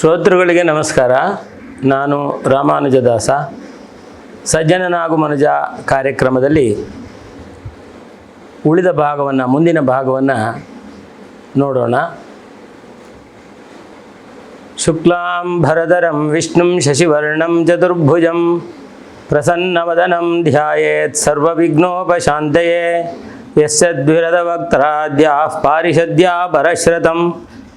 ಶ್ರೋತೃಗಳಿಗೆ ನಮಸ್ಕಾರ. ನಾನು ರಾಮಾನುಜದಾಸ. ಸಜ್ಜನನಾಗು ಮನುಜ ಕಾರ್ಯಕ್ರಮದಲ್ಲಿ ಉಳಿದ ಭಾಗವನ್ನು, ಮುಂದಿನ ಭಾಗವನ್ನು ನೋಡೋಣ. ಶುಕ್ಲಾಂ ಭರದರಂ ವಿಷ್ಣುಂ ಶಶಿವರ್ಣಂ ಚತುರ್ಭುಜಂ ಪ್ರಸನ್ನವದನಂ ಧ್ಯಾಯೇತ್ ಸರ್ವವಿಘ್ನೋಪಶಾಂತಯೇ. ವಕ್ತರಾದ್ಯಾ ಪಾರಿಷದ್ಯಾ ಪರಶ್ರತಂ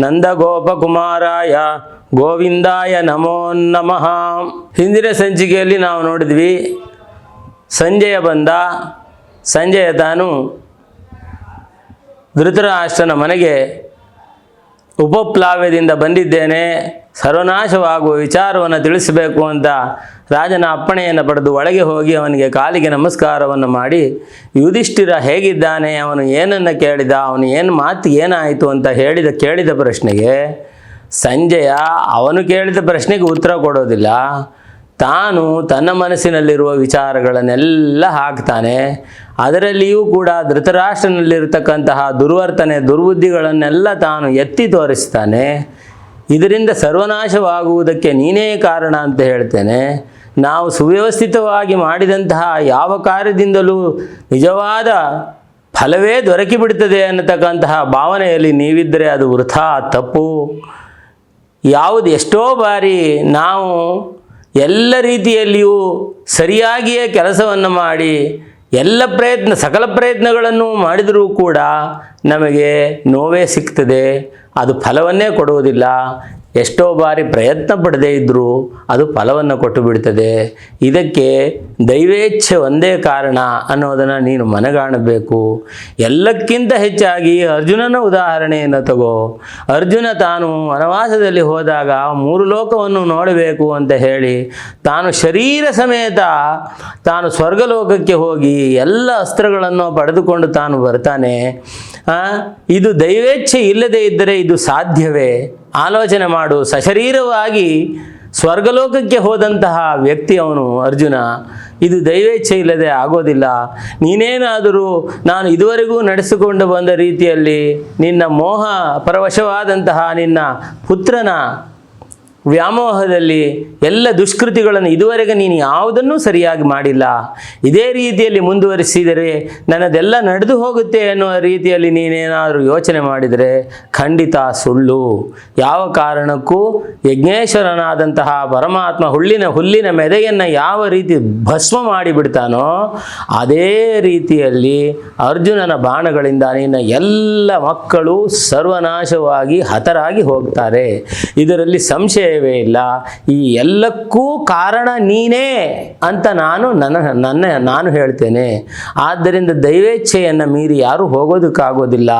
ನಂದಗೋಪಕುಮಾರಾಯ ಗೋವಿಂದಾಯ ನಮೋ ನಮಃ. ಹಿಂದಿನ ಸಂಚಿಕೆಯಲ್ಲಿ ನಾವು ನೋಡಿದ್ವಿ ಸಂಜಯ ಬಂದ ಸಂಜಯ ತಾನು ಧೃತರಾಷ್ಟ್ರನ ಮನೆಗೆ ಉಪಪ್ಲಾವ್ಯದಿಂದ ಬಂದಿದ್ದೇನೆ. ಸರ್ವನಾಶವಾಗುವ ವಿಚಾರವನ್ನು ತಿಳಿಸಬೇಕು ಅಂತ ರಾಜನ ಅಪ್ಪಣೆಯನ್ನು ಪಡೆದು ಒಳಗೆ ಹೋಗಿ ಅವನಿಗೆ ಕಾಲಿಗೆ ನಮಸ್ಕಾರವನ್ನು ಮಾಡಿ, ಯುಧಿಷ್ಠಿರ ಹೇಗಿದ್ದಾನೆ? ಅವನು ಏನನ್ನು ಕೇಳಿದ? ಅವನು ಏನು ಮಾತು ಏನಾಯಿತು ಅಂತ ಹೇಳಿದ, ಕೇಳಿದ ಪ್ರಶ್ನೆಗೆ, ಸಂಜಯ ಅವನು ಕೇಳಿದ ಪ್ರಶ್ನೆಗೆ ಉತ್ತರ ಕೊಡೋದಿಲ್ಲ. ತಾನು ತನ್ನ ಮನಸ್ಸಿನಲ್ಲಿರುವ ವಿಚಾರಗಳನ್ನೆಲ್ಲ ಹಾಕ್ತಾನೆ, ಅದರಲ್ಲಿಯೂ ಕೂಡ ಧೃತರಾಷ್ಟ್ರನಲ್ಲಿರತಕ್ಕಂತಹ ದುರ್ವರ್ತನೆ, ದುರ್ಬುದ್ಧಿಗಳನ್ನೆಲ್ಲ ತಾನು ಎತ್ತಿ ತೋರಿಸ್ತಾನೆ. ಇದರಿಂದ ಸರ್ವನಾಶವಾಗುವುದಕ್ಕೆ ನೀನೇ ಕಾರಣ ಅಂತ ಹೇಳ್ತೇನೆ. ನಾವು ಸುವ್ಯವಸ್ಥಿತವಾಗಿ ಮಾಡಿದಂತಹ ಯಾವ ಕಾರ್ಯದಿಂದಲೂ ನಿಜವಾದ ಫಲವೇ ದೊರಕಿಬಿಡ್ತದೆ ಅನ್ನತಕ್ಕಂತಹ ಭಾವನೆಯಲ್ಲಿ ನೀವಿದ್ದರೆ ಅದು ವೃಥಾ ತಪ್ಪು. ಯಾವುದು ಎಷ್ಟೋ ಬಾರಿ ನಾವು ಎಲ್ಲ ರೀತಿಯಲ್ಲಿಯೂ ಸರಿಯಾಗಿಯೇ ಕೆಲಸವನ್ನು ಮಾಡಿ ಎಲ್ಲ ಪ್ರಯತ್ನ, ಸಕಲ ಪ್ರಯತ್ನಗಳನ್ನು ಮಾಡಿದರೂ ಕೂಡ ನಮಗೆ ನೋವೇ ಸಿಗ್ತದೆ. ಅದು ಫಲವನ್ನೇ ಕೊಡುವುದಿಲ್ಲ. ಎಷ್ಟೋ ಬಾರಿ ಪ್ರಯತ್ನ ಪಡದೇ ಇದ್ದರೂ ಅದು ಫಲವನ್ನು ಕೊಟ್ಟು ಬಿಡ್ತದೆ. ಇದಕ್ಕೆ ದೈವೇಚ್ಛೆ ಒಂದೇ ಕಾರಣ ಅನ್ನೋದನ್ನು ನೀನು ಮನಗಾಣಬೇಕು. ಎಲ್ಲಕ್ಕಿಂತ ಹೆಚ್ಚಾಗಿ ಅರ್ಜುನನ ಉದಾಹರಣೆಯನ್ನು ತಗೋ. ಅರ್ಜುನ ತಾನು ವನವಾಸದಲ್ಲಿ ಹೋದಾಗ ಮೂರು ಲೋಕವನ್ನು ನೋಡಬೇಕು ಅಂತ ಹೇಳಿ ತಾನು ಶರೀರ ಸಮೇತ ತಾನು ಸ್ವರ್ಗಲೋಕಕ್ಕೆ ಹೋಗಿ ಎಲ್ಲ ಅಸ್ತ್ರಗಳನ್ನು ಪಡೆದುಕೊಂಡು ತಾನು ಬರ್ತಾನೆ. ಇದು ದೈವೇಚ್ಛೆ ಇಲ್ಲದೇ ಇದ್ದರೆ ಇದು ಸಾಧ್ಯವೇ? ಆಲೋಚನೆ ಮಾಡು. ಸಶರೀರವಾಗಿ ಸ್ವರ್ಗಲೋಕಕ್ಕೆ ಹೋದಂತಹ ವ್ಯಕ್ತಿ ಅವನು ಅರ್ಜುನ. ಇದು ದೈವೇಚ್ಛೆ ಇಲ್ಲದೆ ಆಗೋದಿಲ್ಲ. ನೀನೇನಾದರೂ ನಾನು ಇದುವರೆಗೂ ನಡೆಸಿಕೊಂಡು ಬಂದ ರೀತಿಯಲ್ಲಿ ನಿನ್ನ ಮೋಹ ಪರವಶವಾದಂತಹ ನಿನ್ನ ಪುತ್ರನ ವ್ಯಾಮೋಹದಲ್ಲಿ ಎಲ್ಲ ದುಷ್ಕೃತಿಗಳನ್ನು ಇದುವರೆಗೆ ನೀನು ಯಾವುದನ್ನೂ ಸರಿಯಾಗಿ ಮಾಡಿಲ್ಲ. ಇದೇ ರೀತಿಯಲ್ಲಿ ಮುಂದುವರಿಸಿದರೆ ನನ್ನದೆಲ್ಲ ನಡೆದು ಹೋಗುತ್ತೆ ಅನ್ನುವ ರೀತಿಯಲ್ಲಿ ನೀನೇನಾದರೂ ಯೋಚನೆ ಮಾಡಿದರೆ ಖಂಡಿತ ಸುಳ್ಳು. ಯಾವ ಕಾರಣಕ್ಕೂ ಯಜ್ಞೇಶ್ವರನಾದಂತಹ ಪರಮಾತ್ಮ ಹುಲ್ಲಿನ ಹುಲ್ಲಿನ ಮೆದೆಯನ್ನು ಯಾವ ರೀತಿ ಭಸ್ಮ ಮಾಡಿಬಿಡ್ತಾನೋ ಅದೇ ರೀತಿಯಲ್ಲಿ ಅರ್ಜುನನ ಬಾಣಗಳಿಂದ ನಿನ್ನ ಎಲ್ಲ ಮಕ್ಕಳು ಸರ್ವನಾಶವಾಗಿ ಹತರಾಗಿ ಹೋಗ್ತಾರೆ. ಇದರಲ್ಲಿ ಸಂಶಯವೇ ಇಲ್ಲ. ಈ ಎಲ್ಲಕ್ಕೂ ಕಾರಣ ನೀನೇ ಅಂತ ನಾನು ನನ್ನ ನನ್ನ, ನಾನು ಹೇಳ್ತೇನೆ. ಆದ್ದರಿಂದ ದೈವೇಚ್ಛೆಯನ್ನು ಮೀರಿ ಯಾರೂ ಹೋಗೋದಕ್ಕಾಗೋದಿಲ್ಲ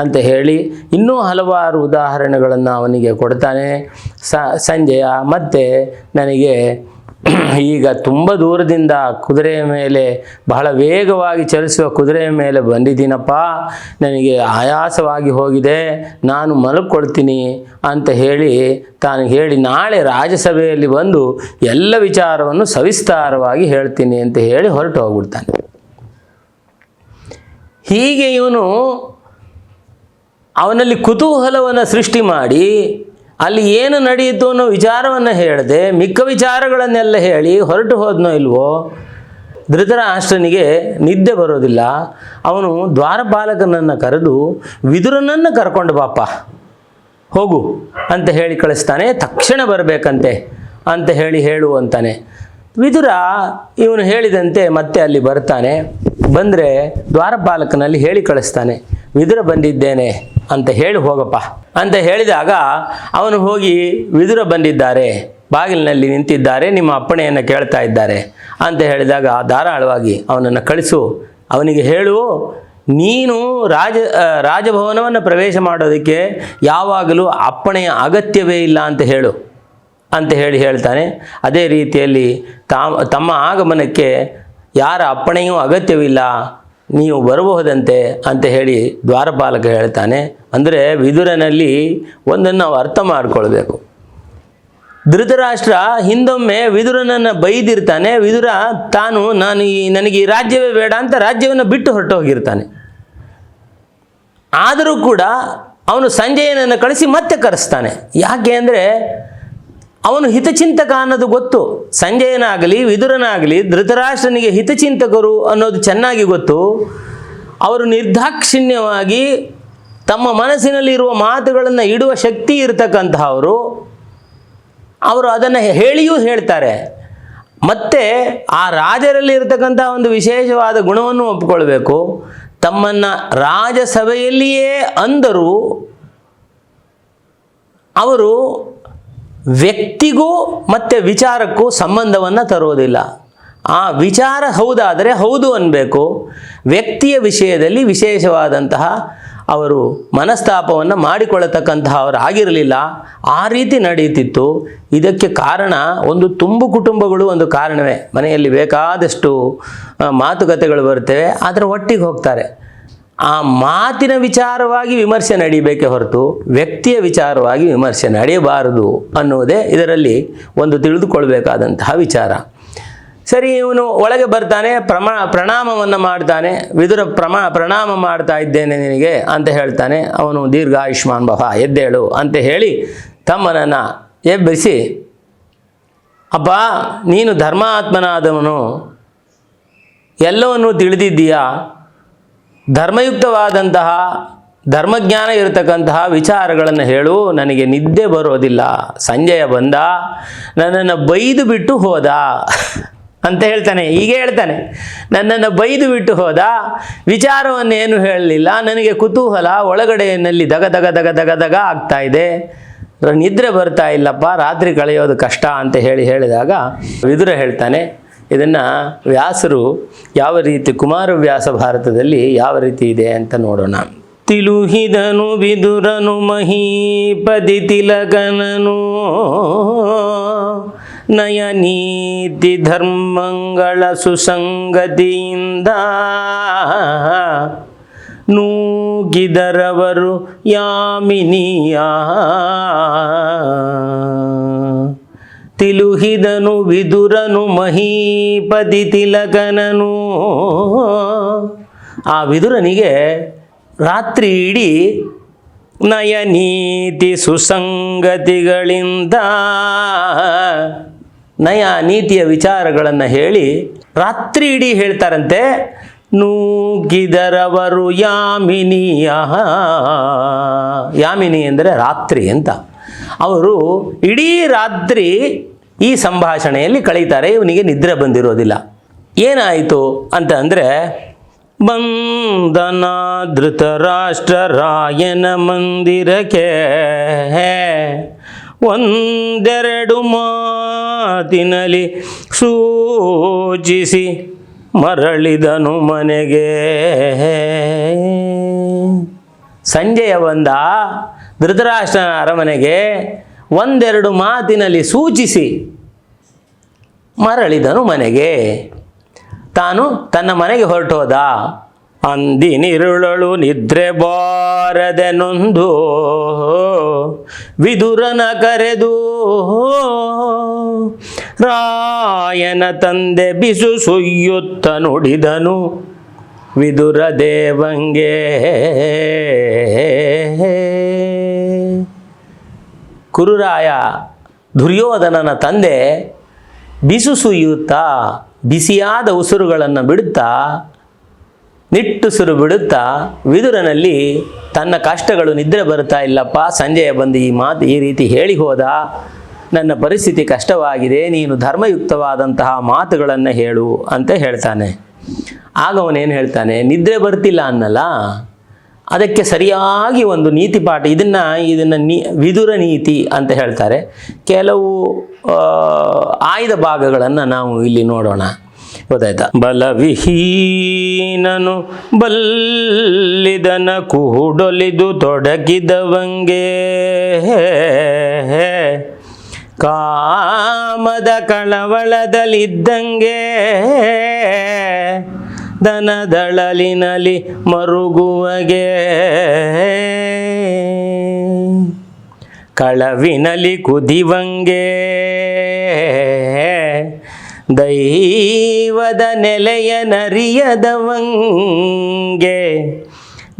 ಅಂತ ಹೇಳಿ ಇನ್ನೂ ಹಲವಾರು ಉದಾಹರಣೆಗಳನ್ನು ಅವನಿಗೆ ಕೊಡ್ತಾನೆ. ಸಂಜೆಯ ಮತ್ತು ನನಗೆ ಈಗ ತುಂಬ ದೂರದಿಂದ ಕುದುರೆಯ ಮೇಲೆ ಬಹಳ ವೇಗವಾಗಿ ಚಲಿಸುವ ಕುದುರೆಯ ಮೇಲೆ ಬಂದಿದ್ದೀನಪ್ಪ. ನನಗೆ ಆಯಾಸವಾಗಿ ಹೋಗಿದೆ. ನಾನು ಮಲಗ್ಕೊಳ್ತೀನಿ ಅಂತ ಹೇಳಿ ತಾನು ಹೇಳಿ ನಾಳೆ ರಾಜ್ಯಸಭೆಯಲ್ಲಿ ಬಂದು ಎಲ್ಲ ವಿಚಾರವನ್ನು ಸವಿಸ್ತಾರವಾಗಿ ಹೇಳ್ತೀನಿ ಅಂತ ಹೇಳಿ ಹೊರಟು ಹೋಗ್ಬಿಡ್ತಾನೆ. ಹೀಗೆ ಇವನು ಅವನಲ್ಲಿ ಕುತೂಹಲವನ್ನು ಸೃಷ್ಟಿ ಮಾಡಿ ಅಲ್ಲಿ ಏನು ನಡೆಯಿತು ಅನ್ನೋ ವಿಚಾರವನ್ನು ಹೇಳದೆ, ಮಿಕ್ಕ ವಿಚಾರಗಳನ್ನೆಲ್ಲ ಹೇಳಿ ಹೊರಟು ಹೋದ್ನೋ ಇಲ್ವೋ, ಧೃತರಾಷ್ಟ್ರನಿಗೆ ನಿದ್ದೆ ಬರೋದಿಲ್ಲ. ಅವನು ದ್ವಾರಪಾಲಕನನ್ನು ಕರೆದು, ವಿದುರನನ್ನು ಕರ್ಕೊಂಡು ಬಾಪ ಹೋಗು ಅಂತ ಹೇಳಿ ಕಳಿಸ್ತಾನೆ, ತಕ್ಷಣ ಬರಬೇಕಂತೆ ಅಂತ ಹೇಳಿ ಹೇಳು ಅಂತಾನೆ. ವಿದುರ ಇವನು ಹೇಳಿದಂತೆ ಮತ್ತೆ ಅಲ್ಲಿ ಬರ್ತಾನೆ, ಬಂದರೆ ದ್ವಾರಪಾಲಕನಲ್ಲಿ ಹೇಳಿ ಕಳಿಸ್ತಾನೆ, ವಿದುರ ಬಂದಿದ್ದೇನೆ. ಅಂತ ಹೇಳಿ ಹೋಗಪ್ಪ. ಅಂತ ಹೇಳಿದಾಗ ಅವನು ಹೋಗಿ ವಿದುರ ಬಂದಿದ್ದಾರೆ, ಬಾಗಿಲಿನಲ್ಲಿ ನಿಂತಿದ್ದಾರೆ, ನಿಮ್ಮ ಅಪ್ಪಣೆಯನ್ನು ಕೇಳ್ತಾ ಇದ್ದಾರೆ ಅಂತ ಹೇಳಿದಾಗ ಧಾರಾಳವಾಗಿ ಅವನನ್ನು ಕಳಿಸು. ಅವನಿಗೆ ಹೇಳು, ನೀನು ರಾಜ ರಾಜಭವನವನ್ನು ಪ್ರವೇಶ ಮಾಡೋದಕ್ಕೆ ಯಾವಾಗಲೂ ಅಪ್ಪಣೆಯ ಅಗತ್ಯವೇ ಇಲ್ಲ ಅಂತ ಹೇಳು. ಅಂತ ಹೇಳಿ ಹೇಳ್ತಾನೆ. ಅದೇ ರೀತಿಯಲ್ಲಿ ತಾ ತಮ್ಮ ಆಗಮನಕ್ಕೆ ಯಾರ ಅಪ್ಪಣೆಯೂ ಅಗತ್ಯವಿಲ್ಲ. ನೀವು ಬರಬಹುದಂತೆ ಅಂತ ಹೇಳಿ ದ್ವಾರಪಾಲಕ ಹೇಳ್ತಾನೆ. ಅಂದರೆ ವಿದುರನಲ್ಲಿ ಒಂದನ್ನು ನಾವು ಅರ್ಥ ಮಾಡಿಕೊಳ್ಬೇಕು. ಧೃತರಾಷ್ಟ್ರ ಹಿಂದೊಮ್ಮೆ ವಿದುರನನ್ನು ಬೈದಿರ್ತಾನೆ. ವಿದುರ ತಾನು ನಾನು ಈ ನನಗೆ ಈ ರಾಜ್ಯವೇ ಬೇಡ ಅಂತ ರಾಜ್ಯವನ್ನು ಬಿಟ್ಟು ಹೊರಟೋಗಿರ್ತಾನೆ. ಆದರೂ ಕೂಡ ಅವನು ಸಂಜಯನನ್ನು ಕಳಿಸಿ ಮತ್ತೆ ಕರೆಸ್ತಾನೆ. ಯಾಕೆ ಅಂದರೆ ಅವನು ಹಿತಚಿಂತಕ ಅನ್ನೋದು ಗೊತ್ತು. ಸಂಜಯನಾಗಲಿ, ವಿದುರನಾಗಲಿ, ಧೃತರಾಷ್ಟ್ರನಿಗೆ ಹಿತಚಿಂತಕರು ಅನ್ನೋದು ಚೆನ್ನಾಗಿ ಗೊತ್ತು. ಅವರು ನಿರ್ದಾಕ್ಷಿಣ್ಯವಾಗಿ ತಮ್ಮ ಮನಸ್ಸಿನಲ್ಲಿರುವ ಮಾತುಗಳನ್ನು ಇಡುವ ಶಕ್ತಿ ಇರತಕ್ಕಂತಹವರು. ಅವರು ಅದನ್ನು ಹೇಳಿಯೂ ಹೇಳ್ತಾರೆ. ಮತ್ತೆ ಆ ರಾಜರಲ್ಲಿ ಇರತಕ್ಕಂಥ ಒಂದು ವಿಶೇಷವಾದ ಗುಣವನ್ನು ಒಪ್ಪಿಕೊಳ್ಬೇಕು ತಮ್ಮನ್ನು ರಾಜಸಭೆಯಲ್ಲಿಯೇ ಅಂದರು. ಅವರು ವ್ಯಕ್ತಿಗೂ ಮತ್ತು ವಿಚಾರಕ್ಕೂ ಸಂಬಂಧವನ್ನು ತರುವುದಿಲ್ಲ. ಆ ವಿಚಾರ ಹೌದಾದರೆ ಹೌದು ಅನ್ನಬೇಕು ವ್ಯಕ್ತಿಯ ವಿಷಯದಲ್ಲಿ ವಿಶೇಷವಾದಂತಹ ಅವರು ಮನಸ್ತಾಪವನ್ನು ಮಾಡಿಕೊಳ್ಳತಕ್ಕಂತಹ ಅವರು ಆಗಿರಲಿಲ್ಲ. ಆ ರೀತಿ ನಡೆಯುತ್ತಿತ್ತು. ಇದಕ್ಕೆ ಕಾರಣ ಒಂದು ತುಂಬು ಕುಟುಂಬಗಳು ಒಂದು ಕಾರಣವೇ. ಮನೆಯಲ್ಲಿ ಬೇಕಾದಷ್ಟು ಮಾತುಕತೆಗಳು ಬರ್ತವೆ ಆದರೆ ಒಟ್ಟಿಗೆ ಹೋಗ್ತಾರೆ. ಆ ಮಾತಿನ ವಿಚಾರವಾಗಿ ವಿಮರ್ಶೆ ನಡೀಬೇಕೆ ಹೊರತು ವ್ಯಕ್ತಿಯ ವಿಚಾರವಾಗಿ ವಿಮರ್ಶೆ ನಡೆಯಬಾರದು ಅನ್ನುವುದೇ ಇದರಲ್ಲಿ ಒಂದು ತಿಳಿದುಕೊಳ್ಬೇಕಾದಂತಹ ವಿಚಾರ. ಸರಿ, ಇವನು ಒಳಗೆ ಬರ್ತಾನೆ, ಪ್ರಮ, ಪ್ರಣಾಮವನ್ನು ಮಾಡ್ತಾನೆ, ವಿದುರ ಪ್ರಮಾ, ಪ್ರಣಾಮ ಮಾಡ್ತಾ ಇದ್ದೇನೆ ನಿನಗೆ ಅಂತ ಹೇಳ್ತಾನೆ. ಅವನು ದೀರ್ಘ ಆಯುಷ್ಮಾನ್ ಭವ ಎದ್ದೇಳು ಅಂತ ಹೇಳಿ ತಮ್ಮನನ್ನು ಎಬ್ಬಿಸಿ ಅಪ್ಪ ನೀನು ಧರ್ಮಾತ್ಮನಾದವನು, ಎಲ್ಲವನ್ನೂ ತಿಳಿದಿದ್ದೀಯಾ? ಧರ್ಮಯುಕ್ತವಾದಂತಹ ಧರ್ಮಜ್ಞಾನ ಇರತಕ್ಕಂತಹ ವಿಚಾರಗಳನ್ನು ಹೇಳು, ನನಗೆ ನಿದ್ದೆ ಬರೋದಿಲ್ಲ. ಸಂಜಯ ಬಂದ, ನನ್ನನ್ನು ಬೈದು ಬಿಟ್ಟು ಹೋದ. ಅಂತ ಹೇಳ್ತಾನೆ, ಹೀಗೆ ಹೇಳ್ತಾನೆ. ನನ್ನನ್ನು ಬೈದು ಬಿಟ್ಟು ಹೋದ. ವಿಚಾರವನ್ನೇನು ಹೇಳಲಿಲ್ಲ. ನನಗೆ ಕುತೂಹಲ, ಒಳಗಡೆಯಲ್ಲಿ ದಗ ದಗ ದಗ ದಗ ದಗ ಆಗ್ತಾ ಇದೆ. ನಿದ್ರೆ ಬರ್ತಾ ಇಲ್ಲಪ್ಪ, ರಾತ್ರಿ ಕಳೆಯೋದು ಕಷ್ಟ ಅಂತ ಹೇಳಿ ಹೇಳಿದಾಗ, ವಿದುರ ಹೇಳ್ತಾನೆ ಇದನ್ನು ವ್ಯಾಸರು ಯಾವ ರೀತಿ ಕುಮಾರವ್ಯಾಸ ಭಾರತದಲ್ಲಿ ಯಾವ ರೀತಿ ಇದೆ ಅಂತ ನೋಡೋಣ. ತಿಳುಹಿದನು ಬಿದುರನು ಮಹೀಪದಿ ತಿಲಕನನು ನಯ ನೀತಿ ಧರ್ಮಗಳ ಸುಸಂಗತಿಯಿಂದ ನೂಗಿದರವರು ಯಾಮಿನಿಯ. ತಿಳುಹಿದನು ವಿದುರನು ಮಹೀಪದಿ ತಿಲಕನನು. ಆ ವಿದುರನಿಗೆ ರಾತ್ರಿ ಇಡೀ ನಯನೀತಿ ಸುಸಂಗತಿಗಳಿಂದ ನಯ ನೀತಿಯ ವಿಚಾರಗಳನ್ನು ಹೇಳಿ ರಾತ್ರಿ ಇಡೀ ಹೇಳ್ತಾರಂತೆ, ನೂಗಿದರವರು ಯಾಮಿನಿಯ ಯಾಮಿನಿ ಎಂದರೆ ರಾತ್ರಿ ಅಂತ. ಅವರು ಇಡೀ ರಾತ್ರಿ ಈ ಸಂಭಾಷಣೆಯಲ್ಲಿ ಕಳೀತಾರೆ, ಇವನಿಗೆ ನಿದ್ರೆ ಬಂದಿರೋದಿಲ್ಲ. ಏನಾಯಿತು ಅಂತ ಅಂದರೆ ಬಂದನ ಧೃತರಾಷ್ಟ್ರ ರಾಯನ ಮಂದಿರಕ್ಕೆ ಒಂದೆರಡು ಮಾತಿನಲ್ಲಿ ಸೂಚಿಸಿ ಮರಳಿದನು ಮನೆಗೆ. ಸಂಜೆಯ ಬಂದ ಧೃತರಾಷ್ಟ್ರನ ಅರಮನೆಗೆ ಒಂದೆರಡು ಮಾತಿನಲ್ಲಿ ಸೂಚಿಸಿ, ಮರಳಿದನು ಮನೆಗೆ. ತಾನು ತನ್ನ ಮನೆಗೆ ಹೊರಟೋದ. ಅಂದಿನಿರುಳಳು ನಿದ್ರೆ ಬಾರದೆ ನೊಂದು ವಿದುರನ ಕರೆದು, ರಾಯನ ತಂದೆ ಬಿಸು ಸುಯ್ಯುತ್ತ ನುಡಿದನು, ವಿದುರ ದೇವಂಗೆ. ಕುರುರಾಯ ದುರ್ಯೋಧನನ ತಂದೆ ಬಿಸು ಸುಯ್ಯುತ್ತಾ ಬಿಸಿಯಾದ ಉಸುರುಗಳನ್ನು ಬಿಡುತ್ತಾ ನಿಟ್ಟುಸಿರು ಬಿಡುತ್ತಾ, ವಿದುರನಲ್ಲಿ ತನ್ನ ಕಷ್ಟಗಳು ನಿದ್ರೆ ಬರುತ್ತಾ, ಇಲ್ಲಪ್ಪ, ಸಂಜೆಯ ಬಂದು ಈ ಮಾತು ಈ ರೀತಿ ಹೇಳಿ ಹೋದ. ನನ್ನ ಪರಿಸ್ಥಿತಿ ಕಷ್ಟವಾಗಿದೆ, ನೀನು ಧರ್ಮಯುಕ್ತವಾದಂತಹ ಮಾತುಗಳನ್ನು ಹೇಳು ಅಂತ ಹೇಳ್ತಾನೆ. ಆಗ ಅವನೇನು ಹೇಳ್ತಾನೆ, ನಿದ್ರೆ ಬರ್ತಿಲ್ಲ ಅನ್ನಲ್ಲ. ಅದಕ್ಕೆ ಸರಿಯಾಗಿ ಒಂದು ನೀತಿ ಪಾಠ, ಇದನ್ನು ಇದನ್ನು ನೀ, ವಿದುರ ನೀತಿ ಅಂತ ಹೇಳ್ತಾರೆ. ಕೆಲವು ಆಯ್ದ ಭಾಗಗಳನ್ನು ನಾವು ಇಲ್ಲಿ ನೋಡೋಣ. ಗೊತ್ತಾಯ್ತಾ? ಬಲವಿಹೀನನು ಬಲ್ಲಿದನ ಕೂಡೊಲಿದು ತೊಡಗಿದವಂಗೆ. ಕಾಮದ ಕಳವಳದಲ್ಲಿದ್ದಂಗೆ. ದನದಳಲಿನಲಿ ಮರುಗುವಗೆ. ಕಳವಿನಲಿ ಕುದಿವಂಗೆ. ದೈವದ ನೆಲೆಯ ನರಿಯದವಂಗೆ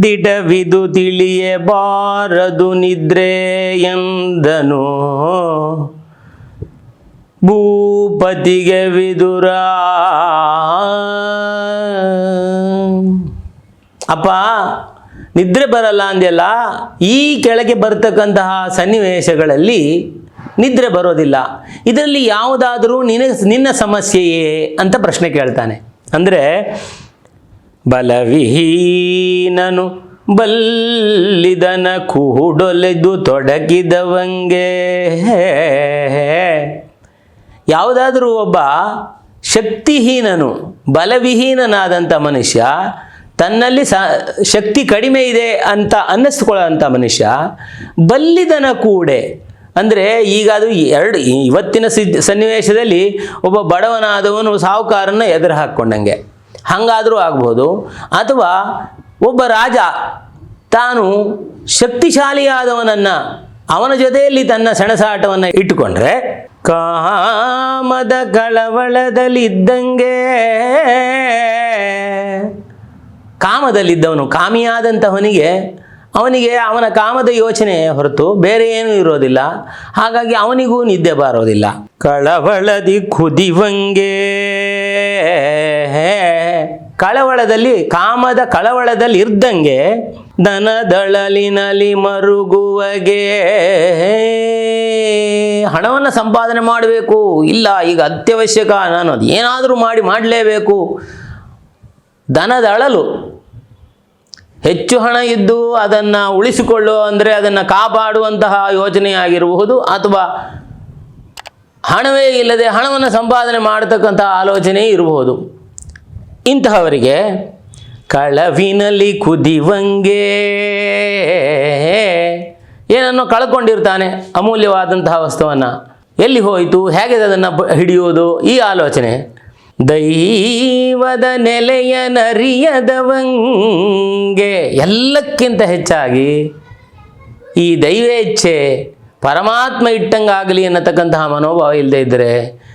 ದಿಡವಿದು ತಿಳಿಯಬಾರದು ನಿದ್ರೆ ಎಂದನು. ಭೂಪತಿಗೆ ವಿದುರ. ಅಪ್ಪ, ನಿದ್ರೆ ಬರಲ್ಲ ಅಂದೆಲ್ಲ ಈ ಕೆಳಗೆ ಬರ್ತಕ್ಕಂತಹ ಸನ್ನಿವೇಶಗಳಲ್ಲಿ ನಿದ್ರೆ ಬರೋದಿಲ್ಲ. ಇದರಲ್ಲಿ ಯಾವುದಾದರೂ ನಿನ ನಿನ್ನ ಸಮಸ್ಯೆಯೇ ಅಂತ ಪ್ರಶ್ನೆ ಕೇಳ್ತಾನೆ. ಅಂದರೆ, ಬಲವಿಹೀನನು ಬಲ್ಲಿದನ ಕೂಡೊಲೆದು ತೊಡಗಿದವಂಗೆ. ಯಾವುದಾದ್ರೂ ಒಬ್ಬ ಶಕ್ತಿಹೀನನು ಬಲವಿಹೀನನಾದಂಥ ಮನುಷ್ಯ, ತನ್ನಲ್ಲಿ ಸ, ಶಕ್ತಿ ಕಡಿಮೆ ಇದೆ ಅಂತ ಅನ್ನಿಸ್ಕೊಳ್ಳೋಂಥ ಮನುಷ್ಯ, ಬಲ್ಲಿದನ ಕೂಡೆ. ಅಂದರೆ ಈಗ ಅದು ಎರಡು ಇವತ್ತಿನ ಸನ್ನಿವೇಶದಲ್ಲಿ ಒಬ್ಬ ಬಡವನಾದವನು ಸಾಹುಕಾರನ ಎದುರು ಹಾಕ್ಕೊಂಡಂಗೆ. ಹಾಗಾದರೂ ಆಗ್ಬೋದು. ಅಥವಾ ಒಬ್ಬ ರಾಜ, ತಾನು ಶಕ್ತಿಶಾಲಿಯಾದವನನ್ನು, ಅವನ ಜೊತೆಯಲ್ಲಿ ತನ್ನ ಸೆಣಸಾಟವನ್ನು ಇಟ್ಟುಕೊಂಡ್ರೆ ಕಾಮದ ಕಳವಳದಲ್ಲಿದ್ದಂಗೆ ಕಾಮದಲ್ಲಿದ್ದವನು ಕಾಮಿಯಾದಂಥವನಿಗೆ ಅವನಿಗೆ ಅವನ ಕಾಮದ ಯೋಚನೆ ಹೊರತು ಬೇರೆ ಏನೂ ಇರೋದಿಲ್ಲ. ಹಾಗಾಗಿ ಅವನಿಗೂ ನಿದ್ದೆ ಬಾರೋದಿಲ್ಲ. ಕಳವಳದಿ ಕುದಿವಂಗೆ ಕಳವಳದಲ್ಲಿ, ಕಾಮದ ಕಳವಳದಲ್ಲಿ ಇರ್ದಂಗೆ ದನದಳಲಿನಲ್ಲಿ ಮರುಗುವಗೆ ಹಣವನ್ನು ಸಂಪಾದನೆ ಮಾಡಬೇಕು. ಇಲ್ಲ, ಈಗ ಅತ್ಯವಶ್ಯಕ, ನಾನು ಅದು ಏನಾದರೂ ಮಾಡಿ ಮಾಡಲೇಬೇಕು. ದನದಳಲು ಹೆಚ್ಚು ಹಣ ಇದ್ದು ಅದನ್ನು ಉಳಿಸಿಕೊಳ್ಳು ಅಂದರೆ ಅದನ್ನು ಕಾಪಾಡುವಂತಹ ಯೋಜನೆಯಾಗಿರಬಹುದು ಅಥವಾ ಹಣವೇ ಇಲ್ಲದೆ ಹಣವನ್ನು ಸಂಪಾದನೆ ಮಾಡತಕ್ಕಂತಹ ಆಲೋಚನೆ ಇರಬಹುದು. ಇಂತಹವರಿಗೆ ಕಳವಿನಲ್ಲಿ ಕುದಿವಂಗೆ. ಏನನ್ನು ಕಳ್ಕೊಂಡಿರ್ತಾನೆ ಅಮೂಲ್ಯವಾದಂತಹ ವಸ್ತುವನ್ನು. ಎಲ್ಲಿ ಹೋಯಿತು? ಹೇಗೆ ಅದನ್ನು ಹಿಡಿಯುವುದು? ಈ ಆಲೋಚನೆ. ದೈವದ ನೆಲೆಯ ನರಿಯದವಂಗೆ. ಎಲ್ಲಕ್ಕಿಂತ ಹೆಚ್ಚಾಗಿ ಈ ದೈವೇಚ್ಛೆ ಪರಮಾತ್ಮ ಇಟ್ಟಂಗಾಗಲಿ ಅನ್ನತಕ್ಕಂತಹ ಮನೋಭಾವ ಇಲ್ಲದೆ ಇದ್ದರೆ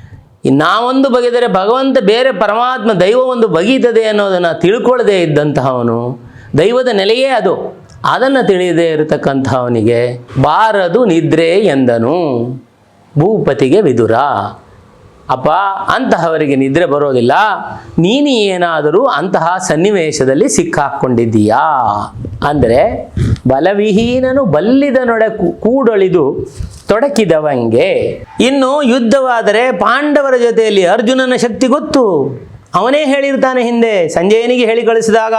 ನಾವೊಂದು ಬಗೆದರೆ ಭಗವಂತ ಬೇರೆ ಪರಮಾತ್ಮ ದೈವ ಒಂದು ಬಗೀತದೆ ಅನ್ನೋದನ್ನು ತಿಳ್ಕೊಳ್ಳದೆ ಇದ್ದಂತಹವನು ದೈವದ ನೆಲೆಯೇ ಅದು. ಅದನ್ನು ತಿಳಿಯದೇ ಇರತಕ್ಕಂಥವನಿಗೆ ಬಾರದು ನಿದ್ರೆ ಎಂದನು. ಭೂಪತಿಗೆ ವಿದುರ. ಅಪ್ಪ ಅಂತಹವರಿಗೆ ನಿದ್ರೆ ಬರೋದಿಲ್ಲ. ನೀನು ಏನಾದರೂ ಅಂತಹ ಸನ್ನಿವೇಶದಲ್ಲಿ ಸಿಕ್ಕಾಕ್ಕೊಂಡಿದ್ದೀಯಾ ಅಂದರೆ ಬಲವಿಹೀನನು ಬಲ್ಲಿದನೊಡೆ ಕೂಡೊಳಿದು ತೊಡಕಿದವಂಗೆ. ಇನ್ನು ಯುದ್ಧವಾದರೆ ಪಾಂಡವರ ಜೊತೆಯಲ್ಲಿ ಅರ್ಜುನನ ಶಕ್ತಿ ಗೊತ್ತು. ಅವನೇ ಹೇಳಿರ್ತಾನೆ ಹಿಂದೆ, ಸಂಜಯನಿಗೆ ಹೇಳಿ ಕಳಿಸಿದಾಗ,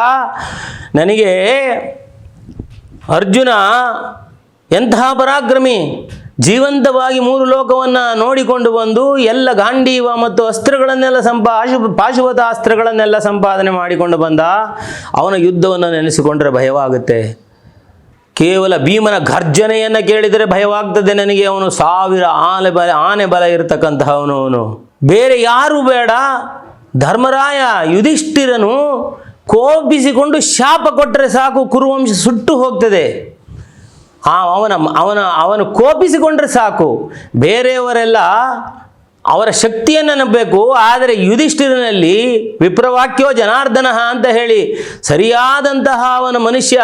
ನನಗೆ ಅರ್ಜುನ ಎಂತಹ ಪರಾಕ್ರಮಿ? ಜೀವಂತವಾಗಿ ಮೂರು ಲೋಕವನ್ನು ನೋಡಿಕೊಂಡು ಬಂದು ಎಲ್ಲ ಗಾಂಡೀವ ಮತ್ತು ಅಸ್ತ್ರಗಳನ್ನೆಲ್ಲ ಸಂಪಾ ಆಶು ಪಾಶುಪತ ಅಸ್ತ್ರಗಳನ್ನೆಲ್ಲ ಸಂಪಾದನೆ ಮಾಡಿಕೊಂಡು ಬಂದ, ಅವನ ಯುದ್ಧವನ್ನು ನೆನೆಸಿಕೊಂಡರೆ ಭಯವಾಗುತ್ತೆ. ಕೇವಲ ಭೀಮನ ಘರ್ಜನೆಯನ್ನು ಕೇಳಿದರೆ ಭಯವಾಗ್ತದೆ ನನಗೆ. ಅವನು ಸಾವಿರ ಆನೆ ಬಲ ಆನೆ ಬಲ ಇರತಕ್ಕಂತಹವನು ಅವನು. ಬೇರೆ ಯಾರು ಬೇಡ. ಧರ್ಮರಾಯ ಯುಧಿಷ್ಠಿರನು ಕೋಪಿಸಿಕೊಂಡು ಶಾಪ ಕೊಟ್ಟರೆ ಸಾಕು, ಕುರುವಂಶ ಸುಟ್ಟು ಹೋಗ್ತದೆ. ಆ ಅವನ ಅವನ, ಅವನು ಕೋಪಿಸಿಕೊಂಡ್ರೆ ಸಾಕು. ಬೇರೆಯವರೆಲ್ಲ ಅವರ ಶಕ್ತಿಯನ್ನು ನಂಬಬೇಕು. ಆದರೆ ಯುಧಿಷ್ಠಿರನಲ್ಲಿ ವಿಪ್ರವಾಕ್ಯೋ ಜನಾರ್ದನ ಅಂತ ಹೇಳಿ ಸರಿಯಾದಂತಹ ಅವನ ಮನುಷ್ಯ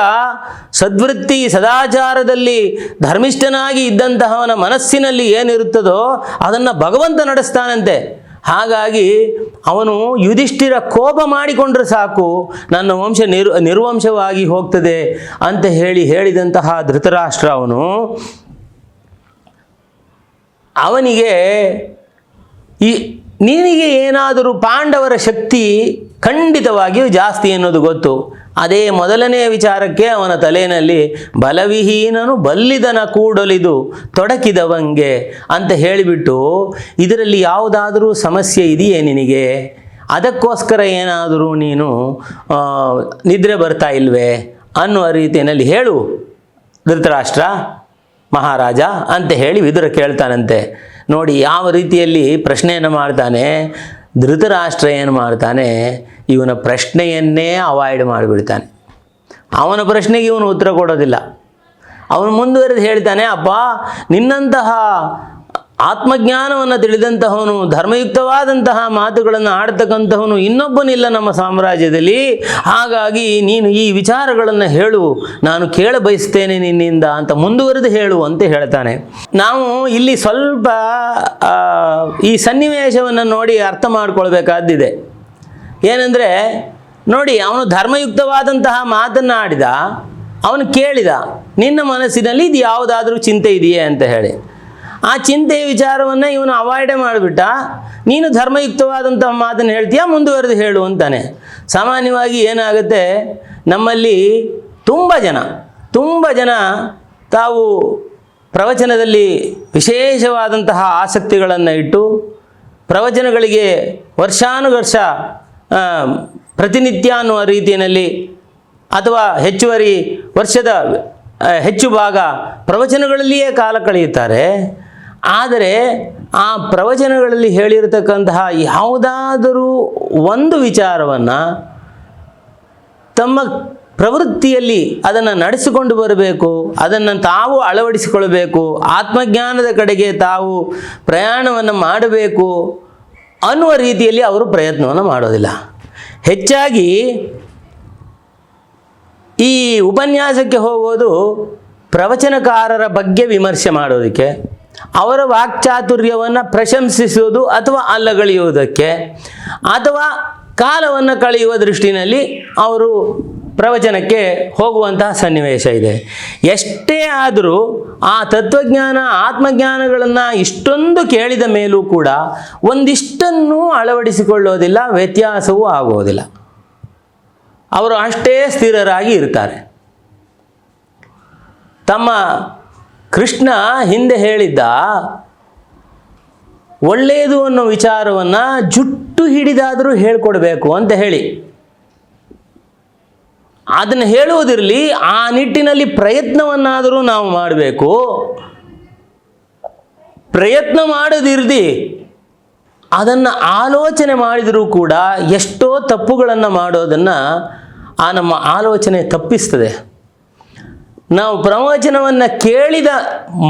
ಸದ್ವೃತ್ತಿ ಸದಾಚಾರದಲ್ಲಿ ಧರ್ಮಿಷ್ಠನಾಗಿ ಇದ್ದಂತಹವನ ಮನಸ್ಸಿನಲ್ಲಿ ಏನಿರುತ್ತದೋ ಅದನ್ನು ಭಗವಂತ ನಡೆಸ್ತಾನಂತೆ. ಹಾಗಾಗಿ ಅವನು ಯುಧಿಷ್ಠಿರ ಕೋಪ ಮಾಡಿಕೊಂಡ್ರೆ ಸಾಕು, ನನ್ನ ವಂಶ ನಿರ್, ನಿರ್ವಂಶವಾಗಿ ಹೋಗ್ತದೆ ಅಂತ ಹೇಳಿ ಹೇಳಿದಂತಹ ಧೃತರಾಷ್ಟ್ರ ಅವನು. ಅವನಿಗೆ ಈ, ನಿನಗೆ ಏನಾದರೂ ಪಾಂಡವರ ಶಕ್ತಿ ಖಂಡಿತವಾಗಿಯೂ ಜಾಸ್ತಿ ಅನ್ನೋದು ಗೊತ್ತು. ಅದೇ ಮೊದಲನೆಯ ವಿಚಾರಕ್ಕೆ ಅವನ ತಲೆಯಲ್ಲಿ ಬಲವಿಹೀನನು ಬಲ್ಲಿದನ ಕೂಡಲಿದು ತೊಡಕಿದವಂಗೆ ಅಂತ ಹೇಳಿಬಿಟ್ಟು ಇದರಲ್ಲಿ ಯಾವುದಾದರೂ ಸಮಸ್ಯೆ ಇದೆಯೇ ನಿನಗೆ? ಅದಕ್ಕೋಸ್ಕರ ಏನಾದರೂ ನೀನು ನಿದ್ರೆ ಬರ್ತಾ ಇಲ್ವೇ ಅನ್ನುವ ರೀತಿಯಲ್ಲಿ ಹೇಳು, ಧೃತರಾಷ್ಟ್ರ ಮಹಾರಾಜ ಅಂತ ಹೇಳಿ ವಿದುರ ಕೇಳ್ತಾನಂತೆ. ನೋಡಿ ಯಾವ ರೀತಿಯಲ್ಲಿ ಪ್ರಶ್ನೆಯನ್ನು ಮಾಡ್ತಾನೆ. ಧೃತರಾಷ್ಟ್ರ ಏನು ಮಾಡ್ತಾನೆ, ಇವನ ಪ್ರಶ್ನೆಯನ್ನೇ ಅವಾಯ್ಡ್ ಮಾಡಿಬಿಡ್ತಾನೆ. ಅವನ ಪ್ರಶ್ನೆಗೆ ಇವನು ಉತ್ತರ ಕೊಡೋದಿಲ್ಲ. ಅವನು ಮುಂದುವರೆದು ಹೇಳ್ತಾನೆ ಅಪ್ಪ ನಿನ್ನಂತಹ ಆತ್ಮಜ್ಞಾನವನ್ನು ತಿಳಿದಂತಹವನು, ಧರ್ಮಯುಕ್ತವಾದಂತಹ ಮಾತುಗಳನ್ನು ಆಡ್ತಕ್ಕಂತಹವನು ಇನ್ನೊಬ್ಬನಿಲ್ಲ ನಮ್ಮ ಸಾಮ್ರಾಜ್ಯದಲ್ಲಿ. ಹಾಗಾಗಿ ನೀನು ಈ ವಿಚಾರಗಳನ್ನು ಹೇಳು, ನಾನು ಕೇಳ ಬಯಸ್ತೇನೆ ನಿನ್ನಿಂದ ಅಂತ ಮುಂದುವರೆದು ಹೇಳು ಅಂತ ಹೇಳ್ತಾನೆ. ನಾವು ಇಲ್ಲಿ ಸ್ವಲ್ಪ ಈ ಸನ್ನಿವೇಶವನ್ನು ನೋಡಿ ಅರ್ಥ ಮಾಡಿಕೊಳ್ಬೇಕಾದ್ದಿದೆ. ಏನಂದರೆ, ನೋಡಿ, ಅವನು ಧರ್ಮಯುಕ್ತವಾದಂತಹ ಮಾತನ್ನು ಆಡಿದ, ಅವನು ಕೇಳಿದ, ನಿನ್ನ ಮನಸ್ಸಿನಲ್ಲಿ ಇದು ಯಾವುದಾದ್ರೂ ಚಿಂತೆ ಇದೆಯೇ ಅಂತ ಹೇಳಿ. ಆ ಚಿಂತೆ ವಿಚಾರವನ್ನು ಇವನು ಅವಾಯ್ಡೇ ಮಾಡಿಬಿಟ್ಟ. ನೀನು ಧರ್ಮಯುಕ್ತವಾದಂಥ ಮಾತನ್ನು ಹೇಳ್ತೀಯಾ, ಮುಂದುವರೆದು ಹೇಳು ಅಂತಾನೆ. ಸಾಮಾನ್ಯವಾಗಿ ಏನಾಗುತ್ತೆ, ನಮ್ಮಲ್ಲಿ ತುಂಬ ಜನ ತುಂಬ ಜನ ತಾವು ಪ್ರವಚನದಲ್ಲಿ ವಿಶೇಷವಾದಂತಹ ಆಸಕ್ತಿಗಳನ್ನು ಇಟ್ಟು, ಪ್ರವಚನಗಳಿಗೆ ವರ್ಷಾನುವರ್ಷ ಪ್ರತಿನಿತ್ಯ ಅನ್ನುವ ರೀತಿಯಲ್ಲಿ ಅಥವಾ ಹೆಚ್ಚುವರಿ ವರ್ಷದ ಹೆಚ್ಚು ಭಾಗ ಪ್ರವಚನಗಳಲ್ಲಿಯೇ ಕಾಲ ಕಳೆಯುತ್ತಾರೆ. ಆದರೆ ಆ ಪ್ರವಚನಗಳಲ್ಲಿ ಹೇಳಿರತಕ್ಕಂತಹ ಯಾವುದಾದರೂ ಒಂದು ವಿಚಾರವನ್ನು ತಮ್ಮ ಪ್ರವೃತ್ತಿಯಲ್ಲಿ ಅದನ್ನು ನಡೆಸಿಕೊಂಡು ಬರಬೇಕು, ಅದನ್ನು ತಾವು ಅಳವಡಿಸಿಕೊಳ್ಬೇಕು ಆತ್ಮಜ್ಞಾನದ ಕಡೆಗೆ ತಾವು ಪ್ರಯಾಣವನ್ನು ಮಾಡಬೇಕು ಅನ್ನುವ ರೀತಿಯಲ್ಲಿ ಅವರು ಪ್ರಯತ್ನವನ್ನು ಮಾಡೋದಿಲ್ಲ. ಹೆಚ್ಚಾಗಿ ಈ ಉಪನ್ಯಾಸಕ್ಕೆ ಹೋಗೋದು ಪ್ರವಚನಕಾರರ ಬಗ್ಗೆ ವಿಮರ್ಶೆ ಮಾಡೋದಕ್ಕೆ ಅವರ ವಾಕ್ಚಾತುರ್ಯವನ್ನು ಪ್ರಶಂಸಿಸುವುದು ಅಥವಾ ಅಲ್ಲಗಳೆಯುವುದಕ್ಕೆ ಅಥವಾ ಕಾಲವನ್ನು ಕಳೆಯುವ ದೃಷ್ಟಿನಲ್ಲಿ ಅವರು ಪ್ರವಚನಕ್ಕೆ ಹೋಗುವಂತಹ ಸನ್ನಿವೇಶ ಇದೆ. ಎಷ್ಟೇ ಆದರೂ ಆ ತತ್ವಜ್ಞಾನ, ಆತ್ಮಜ್ಞಾನಗಳನ್ನು ಇಷ್ಟೊಂದು ಕೇಳಿದ ಮೇಲೂ ಕೂಡ ಒಂದಿಷ್ಟನ್ನೂ ಅಳವಡಿಸಿಕೊಳ್ಳೋದಿಲ್ಲ, ವ್ಯತ್ಯಾಸವೂ ಆಗುವುದಿಲ್ಲ ಅವರು ಅಷ್ಟೇ ಸ್ಥಿರರಾಗಿ ಇರ್ತಾರೆ. ತಮ್ಮ ಕೃಷ್ಣ ಹಿಂದೆ ಹೇಳಿದ್ದ ಒಳ್ಳೆಯದು ಅನ್ನೋ ವಿಚಾರವನ್ನು ಜುಟ್ಟು ಹಿಡಿದಾದರೂ ಹೇಳ್ಕೊಡ್ಬೇಕು ಅಂತ ಹೇಳಿ. ಅದನ್ನು ಹೇಳುವುದಿರಲಿ, ಆ ನಿಟ್ಟಿನಲ್ಲಿ ಪ್ರಯತ್ನವನ್ನಾದರೂ ನಾವು ಮಾಡಬೇಕು. ಪ್ರಯತ್ನ ಮಾಡದಿರದಿ ಅದನ್ನು ಆಲೋಚನೆ ಮಾಡಿದರೂ ಕೂಡ ಎಷ್ಟೋ ತಪ್ಪುಗಳನ್ನು ಮಾಡೋದನ್ನು ಆ ನಮ್ಮ ಆಲೋಚನೆ ತಪ್ಪಿಸ್ತದೆ. ನಾವು ಪ್ರವಚನವನ್ನು ಕೇಳಿದ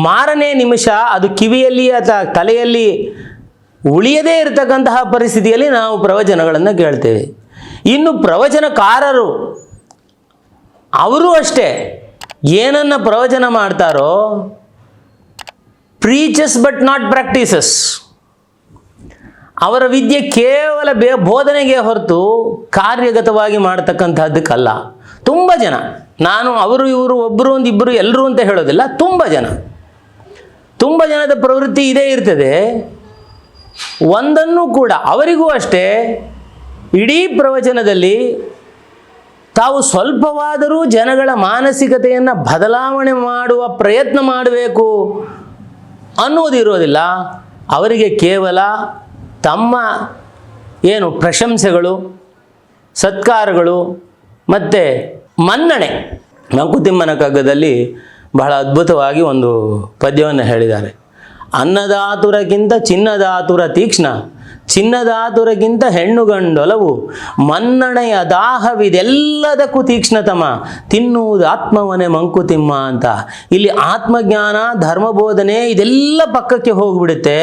ಮಾರನೇ ನಿಮಿಷ, ಅದು ಕಿವಿಯಲ್ಲಿ ಅಥವಾ ತಲೆಯಲ್ಲಿ ಉಳಿಯದೇ ಇರತಕ್ಕಂತಹ ಪರಿಸ್ಥಿತಿಯಲ್ಲಿ ನಾವು ಪ್ರವಚನಗಳನ್ನು ಕೇಳ್ತೇವೆ. ಇನ್ನು ಪ್ರವಚನಕಾರರು, ಅವರು ಅಷ್ಟೇ ಏನನ್ನ ಪ್ರವಚನ ಮಾಡ್ತಾರೋ ಪ್ರೀಚಸ್ ಬಟ್ ನಾಟ್ ಪ್ರಾಕ್ಟೀಸಸ್ ಅವರ ವಿದ್ಯೆ ಕೇವಲ ಬೇ, ಬೋಧನೆಗೆ ಹೊರತು ಕಾರ್ಯಗತವಾಗಿ ಮಾಡತಕ್ಕಂಥದ್ದಕ್ಕಲ್ಲ ತುಂಬ ಜನ. ನಾನು ಅವರು, ಇವರು ಒಬ್ಬರು ಒಂದು ಇಬ್ಬರು ಎಲ್ಲರೂ ಅಂತ ಹೇಳೋದಿಲ್ಲ, ತುಂಬ ಜನ. ತುಂಬ ಜನದ ಪ್ರವೃತ್ತಿ ಇದೇ ಇರ್ತದೆ. ಒಂದನ್ನು ಕೂಡ, ಅವರಿಗೂ ಅಷ್ಟೇ, ಇಡೀ ಪ್ರವಚನದಲ್ಲಿ ತಾವು ಸ್ವಲ್ಪವಾದರೂ ಜನಗಳ ಮಾನಸಿಕತೆಯನ್ನು ಬದಲಾವಣೆ ಮಾಡುವ ಪ್ರಯತ್ನ ಮಾಡಬೇಕು ಅನ್ನೋದಿರೋದಿಲ್ಲ ಅವರಿಗೆ ಕೇವಲ ತಮ್ಮ ಏನು ಪ್ರಶಂಸೆಗಳು, ಸತ್ಕಾರಗಳು, ಮತ್ತು ಮನ್ನಣೆ. ಮಂಕುತಿಮ್ಮನ ಕಗ್ಗದಲ್ಲಿ ಬಹಳ ಅದ್ಭುತವಾಗಿ ಒಂದು ಪದ್ಯವನ್ನು ಹೇಳಿದ್ದಾರೆ. ಅನ್ನದಾತುರಕ್ಕಿಂತ ಚಿನ್ನದಾತುರ ತೀಕ್ಷ್ಣ, ಚಿನ್ನದಾತುರಕ್ಕಿಂತ ಹೆಣ್ಣುಗಂಡೊಲವು ಮನ್ನಣೆಯ ದಾಹವಿದೆಲ್ಲದಕ್ಕೂ ತೀಕ್ಷ್ಣತಮ, ತಿನ್ನುವುದು ಆತ್ಮವನೇ ಮಂಕುತಿಮ್ಮ ಅಂತ. ಇಲ್ಲಿ ಆತ್ಮಜ್ಞಾನ, ಧರ್ಮಬೋಧನೆ ಇದೆಲ್ಲ ಪಕ್ಕಕ್ಕೆ ಹೋಗ್ಬಿಡುತ್ತೆ.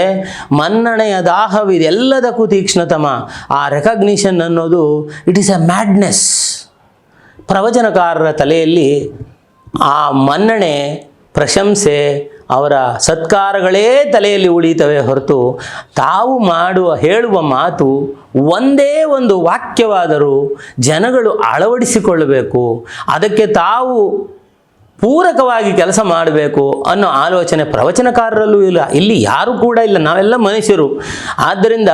ಮನ್ನಣೆಯ ದಾಹವಿದೆಲ್ಲದಕ್ಕೂ ತೀಕ್ಷ್ಣತಮ. ಆ ರೆಕಗ್ನಿಷನ್ ಅನ್ನೋದು ಇಟ್ ಈಸ್ ಎ ಮ್ಯಾಡ್ನೆಸ್ ಪ್ರವಚನಕಾರರ ತಲೆಯಲ್ಲಿ ಆ ಮನ್ನಣೆ, ಪ್ರಶಂಸೆ ಅವರ ಸತ್ಕಾರಗಳೇ ತಲೆಯಲ್ಲಿ ಉಳಿತವೆ ಹೊರತು ತಾವು ಮಾಡುವ, ಹೇಳುವ ಮಾತು ಒಂದೇ ಒಂದು ವಾಕ್ಯವಾದರೂ ಜನಗಳು ಅಳವಡಿಸಿಕೊಳ್ಳಬೇಕು. ಅದಕ್ಕೆ ತಾವು ಪೂರಕವಾಗಿ ಕೆಲಸ ಮಾಡಬೇಕು ಅನ್ನೋ ಆಲೋಚನೆ ಪ್ರವಚನಕಾರರಲ್ಲೂ ಇಲ್ಲ. ಇಲ್ಲಿ ಯಾರೂ ಕೂಡ ಇಲ್ಲ. ನಾವೆಲ್ಲ ಮನುಷ್ಯರು. ಆದ್ದರಿಂದ